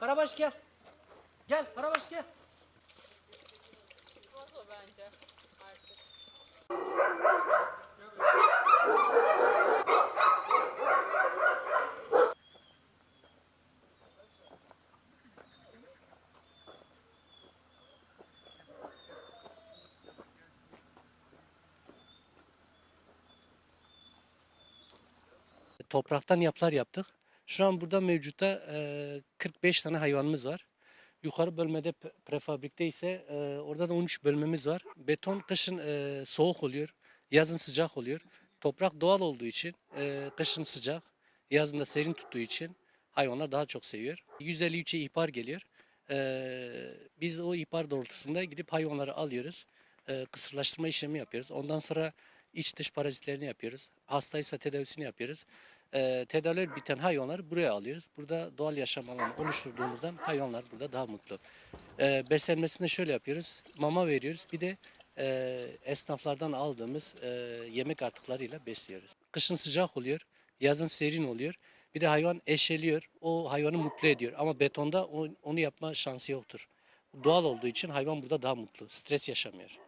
Karabaş gel. Gel Karabaş gel. Çıkmaz o bence artık. Topraktan yapılar yaptık. Şu an burada mevcutta e, 45 tane hayvanımız var. Yukarı bölmede prefabrikte ise orada da 13 bölmemiz var. Beton kışın soğuk oluyor, yazın sıcak oluyor. Toprak doğal olduğu için kışın sıcak, yazın da serin tuttuğu için hayvanlar daha çok seviyor. 153'e ihbar geliyor. Biz o ihbar doğrultusunda gidip hayvanları alıyoruz. Kısırlaştırma işlemi yapıyoruz. Ondan sonra iç dış parazitlerini yapıyoruz. Hastaysa tedavisini yapıyoruz. E, tedaviler biten hayvanları buraya alıyoruz. Burada doğal yaşam alanı oluşturduğumuzdan hayvanlar burada daha mutlu. E, beslenmesini şöyle yapıyoruz. Mama veriyoruz. Bir de e, esnaflardan aldığımız e, yemek artıklarıyla besliyoruz. Kışın sıcak oluyor. Yazın serin oluyor. Bir de hayvan eşeliyor. O hayvanı mutlu ediyor. Ama betonda onu yapma şansı yoktur. Doğal olduğu için hayvan burada daha mutlu. Stres yaşamıyor.